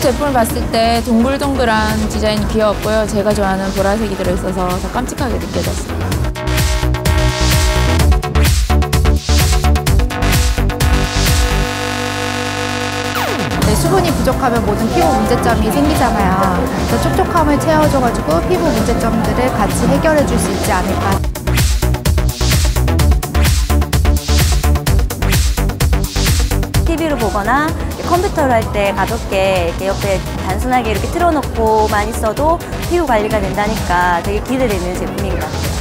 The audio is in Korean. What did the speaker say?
제품을 봤을 때 동글동글한 디자인이 귀여웠고요. 제가 좋아하는 보라색이 들어있어서 더 깜찍하게 느껴졌어요. 네, 수분이 부족하면 모든 피부 문제점이 생기잖아요. 그래서 촉촉함을 채워줘가지고 피부 문제점들을 같이 해결해 줄 수 있지 않을까. TV로 보거나 컴퓨터를 할때 가볍게 이렇게 옆에 단순하게 이렇게 틀어놓고만 있어도 피부 관리가 된다니까 되게 기대되는 제품인 것 같아요.